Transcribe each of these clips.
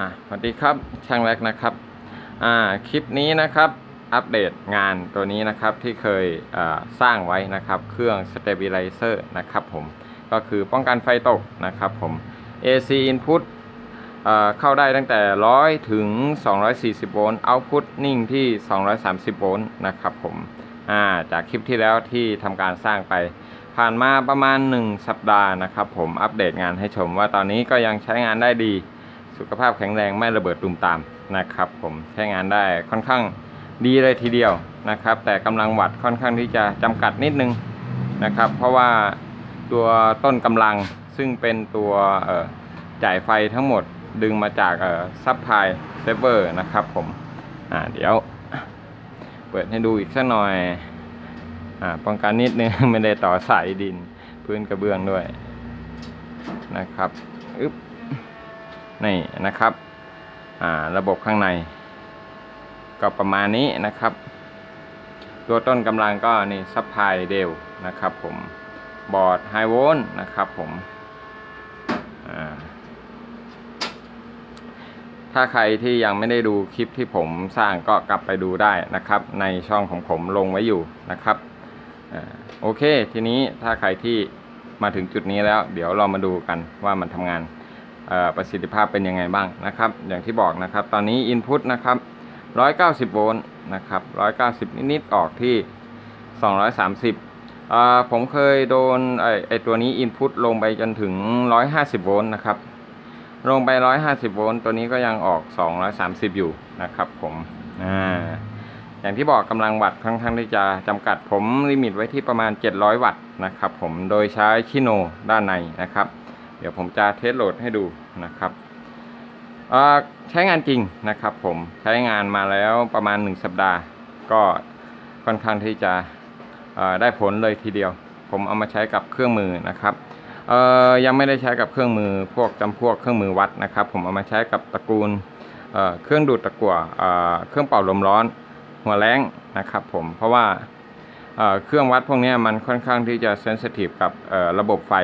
อะสวัสดีครับช่างแรกนะครับอ่าคลิปนี้นะครับอัปเดตงานตัวนี้นะครับที่เคยสร้างไว้นะครับเครื่อง Stabilizer นะครับผมก็คือป้องกันไฟตกนะครับผม AC input เอ่อเข้าได้ตั้งแต่ 100 ถึง 240 โวลต์ output นิ่งที่ 230 โวลต์นะครับผมาจากคลิปที่แล้วที่ทำการสร้างไป ผ่านมาประมาณ 1 สัปดาห์นะครับผมอัปเดตงานให้ชมว่าตอนนี้ก็ยังใช้งานได้ดี สุขภาพแข็งแรงไม่ระเบิดตุมตามนะครับผมใช้งานได้ค่อนข้างดีเลยทีเดียวนะครับ แต่กำลังวัตต์ค่อนข้างที่จะจำกัดนิดนึงนะครับ เพราะว่าตัวต้นกำลังซึ่งเป็นตัวจ่ายไฟทั้งหมดดึงมาจากซับพลายเซเวอร์นะครับผมอ่าเดี๋ยว เปิดให้ดูอีกสักหน่อยอ่าป้องกันนิดนึงไม่ได้ต่อสายดิน พื้นกระเบื้องด้วยนะครับอึ๊บ นี่นะครับอ่าระบบข้างใน ก็ประมาณนี้นะครับ ตัวต้นกำลังก็นี่ซัพพลายเดลนะครับผมบอร์ดไฮโวลต์นะครับผมอ่าถ้าใครที่ยังไม่ได้ดูคลิปที่ผมสร้างก็กลับไปดูได้นะครับ ในช่องของผมลงไว้อยู่นะครับอ่าโอเค ทีนี้ถ้าใครที่มาถึงจุดนี้แล้ว เดี๋ยวเรามาดูกันว่ามันทำงาน ประสิทธิภาพเป็นยังไงบ้างนะครับ อย่างที่บอกนะครับ ตอนนี้ Input นะครับ 190 โวลต์นะครับ 190 นิดๆออกที่ 230อ่าผมเคยโดนไอไอตัวนี้ Input ลงไปจนถึง 150 โวลต์นะครับ ลงไป 150 โวลต์ตัวนี้ก็ยังออก 230 อยู่นะครับผมอ่าอย่างที่บอกกำลังวัตต์ค่อนข้างที่จะจำกัดผมลิมิตไว้ที่ประมาณ 700 วัตต์นะครับผมโดยใช้ชิโนด้านในนะครับ เดี๋ยวผมจะเทสโหลดให้ดูนะครับอ่อใช้งานจริงนะครับผมใช้งานมาแล้วประมาณ 1 สัปดาห์ ก็ค่อนข้างที่จะอ่อได้ผลเลยทีเดียว ผมเอามาใช้กับเครื่องมือนะครับเอ่อยังไม่ได้ใช้กับเครื่องมือพวกจำพวกเครื่องมือวัดนะครับ ผมเอามาใช้กับตระกูลเอ่อเครื่องดูดตะกั่วเอ่อเครื่องเป่าลมร้อน หัวแรงนะครับ ผมเพราะว่าเอ่อเครื่องวัดพวกนี้มันค่อนข้างที่จะเซนซิทีฟกับเอ่อระบบไฟ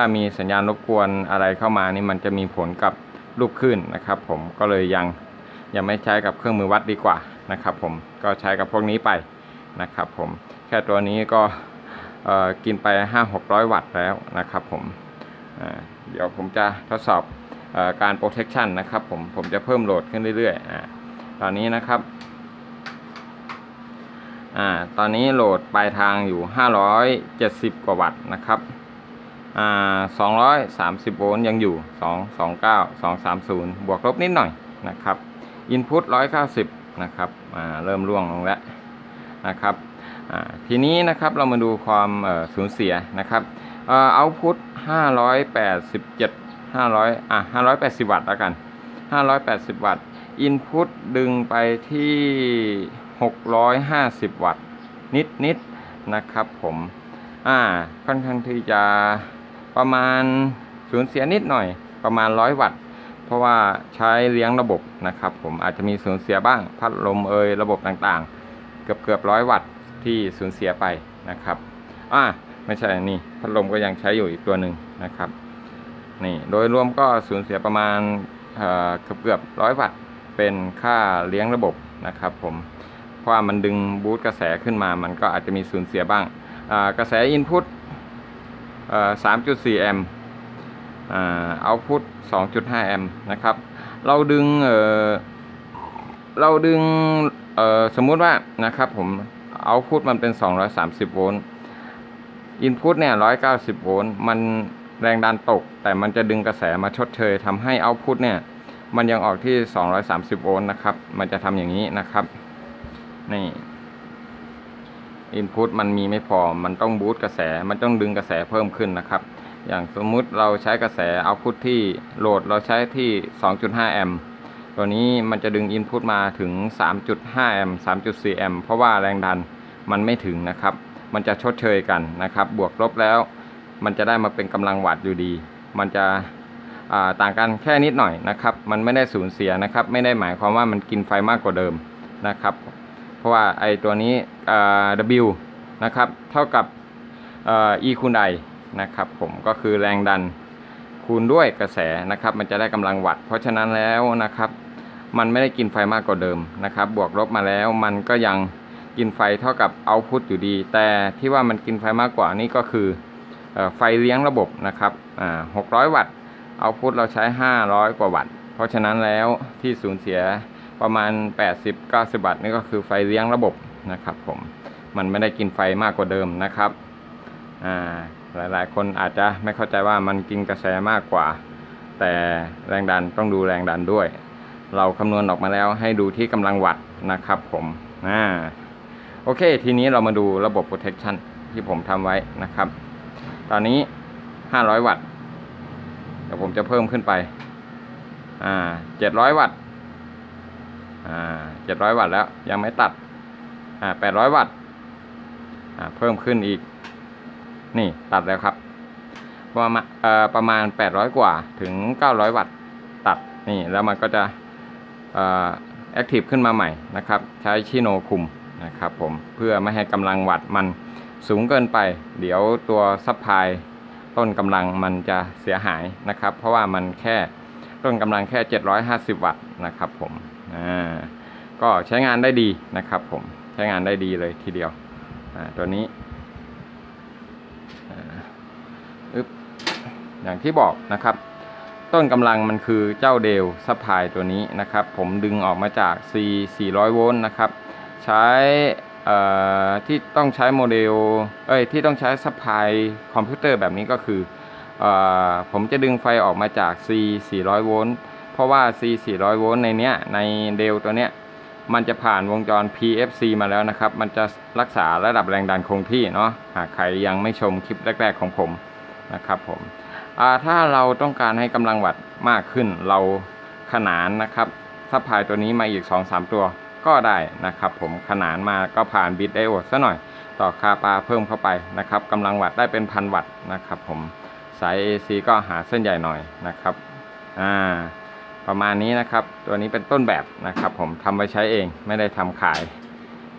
ถ้ามีสัญญาณรบกวนอะไรเข้ามานี่มันจะมีผลกับลูกคลื่นนะครับ ผมก็เลยยังยังไม่ใช้กับเครื่องมือวัดดีกว่านะครับ ผมก็ใช้กับพวกนี้ไปนะครับ ผมแค่ตัวนี้ก็กินไป 5 600 วัตต์แล้วนะครับ ผมเดี๋ยวผมจะทดสอบอการ protection นะครับ ผมผมจะเพิ่มโหลดขึ้นเรื่อยๆอตอนนี้นะครับอตอนนี้โหลดปลายทางอยู่ 570 กว่าวัตต์นะครับ อ่า230โวลต์ยังอยู่229 230บวกลบนิดหน่อยนะครับ Input 190นะครับอ่าเริ่มร่วงลงแล้วนะครับอ่าทีนี้นะครับเรามาดูความสูญเสียนะครับเอ่อ Output 587 500อะ580วัตต์แล้วกัน580วัตต์ Input ดึงไปที่650วัตต์นิดนิดนะครับผมอ่าค่อนข้างที่จะ ประมาณสูญเสียนิดหน่อยประมาณ 100 วัตต์ เพราะว่าใช้เลี้ยงระบบนะครับ ผมอาจจะมีสูญเสียบ้างพัดลมเอยระบบต่างๆ เกือบเกือบร้อยวัตต์ที่สูญเสียไปนะครับอ่าไม่ใช่นี่พัดลมก็ยังใช้อยู่อีกตัวหนึ่งนะครับนี่โดยรวมก็สูญเสียประมาณเออเกือบเกือบร้อยวัตต์เป็นค่าเลี้ยงระบบนะครับ ผมเพราะว่ามันดึงบูตกระแสขึ้นมา มันก็อาจจะมีสูญเสียบ้างกระแสอินพุต 3.4 แอมป์เอาพุต2.5 แอมป์นะครับ เราดึงเเราดึงสมมุติว่านะครับผมเอาพุตมันเป็น 230 โวลต์อินพุตเนี่ย 190 โวลต์มันแรงดันตก แต่มันจะดึงกระแสมาชดเชยทำให้เอาพุตเนี่ยมันยังออกที่ 230 โวลต์นะครับ มันจะทำอย่างนี้นะครับ นี่ อินพุตมันมีไม่พอ มันต้องบูตกระแส มันต้องดึงกระแสเพิ่มขึ้นนะครับ อย่างสมมุติเราใช้กระแสเอาพุตที่โหลดเราใช้ที่ 2.5 แอมป์ตัวนี้มันจะดึงอินพุตมาถึง 3.5 แอมป์ 3.4 แอมป์เพราะว่าแรงดันมันไม่ถึงนะครับ มันจะชดเชยกันนะครับ บวกลบแล้ว มันจะได้มาเป็นกำลังวัตต์อยู่ดี มันจะต่างกันแค่นิดหน่อยนะครับ มันไม่ได้สูญเสียนะครับ ไม่ได้หมายความว่ามันกินไฟมากกว่าเดิมนะครับ เพราะว่าไอตัวนี้ W นะครับ เท่ากับ E คูณ I นะครับผมก็คือแรงดันคูณด้วยกระแสนะครับ มันจะได้กำลังวัตต์เพราะฉะนั้นแล้วนะครับ มันไม่ได้กินไฟมากกว่าเดิมนะครับ บวกลบมาแล้วมันก็ยังกินไฟเท่ากับเอาพุตอยู่ดี แต่ที่ว่ามันกินไฟมากกว่านี่ก็คืออไฟเลี้ยงระบบนะครับอ่า600วัตต์เอาพุตเราใช้ 500 กว่าวัตต์ เพราะฉะนั้นแล้วที่สูญเสีย ประมาณ 80-90 วัตต์นี่ก็คือไฟเลี้ยงระบบนะครับผมมันไม่ได้กินไฟมากกว่าเดิมนะครับหลายๆ คนอาจจะไม่เข้าใจว่ามันกินกระแสมากกว่า แต่แรงดันต้องดูแรงดันด้วย เราคำนวณออกมาแล้วให้ดูที่กำลังวัตต์นะครับผมอ่าโอเค ทีนี้เรามาดูระบบ protection ที่ผมทำไว้นะครับ ตอนนี้ 500 วัตต์เดี๋ยวผมจะเพิ่มขึ้นไปอ่า700 วัตต์ อ่า700วัตต์แล้วยังไม่ตัด อ่า800วัตต์ อ่าเพิ่มขึ้นอีก นี่ตัดแล้วครับ ประมาณเอ่อประมาณ800กว่าถึง900วัตต์ตัด นี่แล้วมันก็จะเอ่อแอคทีฟขึ้นมาใหม่นะครับ ใช้ชิโนคุมนะครับผมเพื่อไม่ให้กำลังวัตต์มันสูงเกินไป เดี๋ยวตัวซัพพลายต้นกำลังมันจะเสียหายนะครับ เพราะว่ามันแค่ ต้นกำลังแค่ 750 วัตต์นะครับผมอ่าก็ใช้งานได้ดีนะครับผมใช้งานได้ดีเลยทีเดียวอ่าตัวนี้อึ๊บอย่างที่บอกนะครับ ต้นกำลังมันคือเจ้าเดลซัพพลายตัวนี้นะครับ ผมดึงออกมาจาก C 400 โวลต์นะครับ ใช้เอ่อที่ต้องใช้โมเดลเอ้ยที่ต้องใช้ซัพพลายคอมพิวเตอร์แบบนี้ก็คือ ผมจะดึงไฟออกมาจาก C 400โวลต์เพราะว่า C 400โวลต์ในเนี้ยในเดลตัวเนี้ยมันจะผ่านวงจร PFC มาแล้วนะครับ มันจะรักษาระดับแรงดันคงที่เนาะหากใครยังไม่ชมคลิปแรก ๆของผมนะครับผมอ่าถ้าเราต้องการให้กำลังวัตต์มากขึ้นเราขนานนะครับซัพพลายตัวนี้มาอีก 2-3 ตัวก็ได้นะครับ ผมขนานมาก็ผ่านบิตไดโอดซะหน่อย ต่อคาปาเพิ่มเข้าไปนะครับกำลังวัตต์ได้เป็นพันวัตต์นะครับผม สาย AC ก็หาเส้นใหญ่หน่อยนะครับอ่าประมาณนี้นะครับ ตัวนี้เป็นต้นแบบนะครับ ผมทำไว้ใช้เองไม่ได้ทำขาย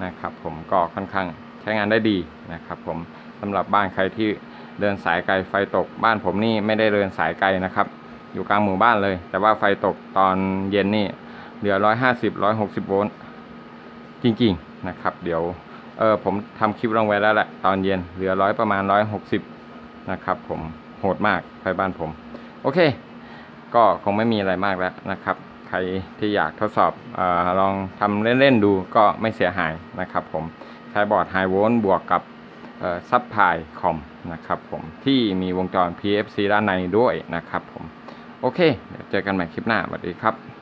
นะครับ ผมก็ค่อนข้างใช้งานได้ดีนะครับ ผมสำหรับบ้านใครที่เดินสายไกลไฟตกบ้านผมนี่ไม่ได้เดินสายไกลนะครับ อยู่กลางหมู่บ้านเลย แต่ว่าไฟตกตอนเย็นนี่เหลือ 150 160 โวลต์จริงๆนะครับ เดี๋ยวเออผมทำคลิปลงไว้แล้วแหละตอนเย็นเหลือร้อยประมาณร้อยหกสิบนะครับผม โหดมากไฟบ้านผม โอเค ก็คงไม่มีอะไรมากแล้วนะครับ ใครที่อยากทดสอบออลองทำเล่น ๆ ดูก็ไม่เสียหายนะครับผม ใช้บอร์ดไฮโวลต์บวกกับซับพลายคอมนะครับผม ที่มีวงจร PFC ด้านในด้วยนะครับผม โอเค เดี๋ยวเจอกันใหม่คลิปหน้าสวัสดีครับ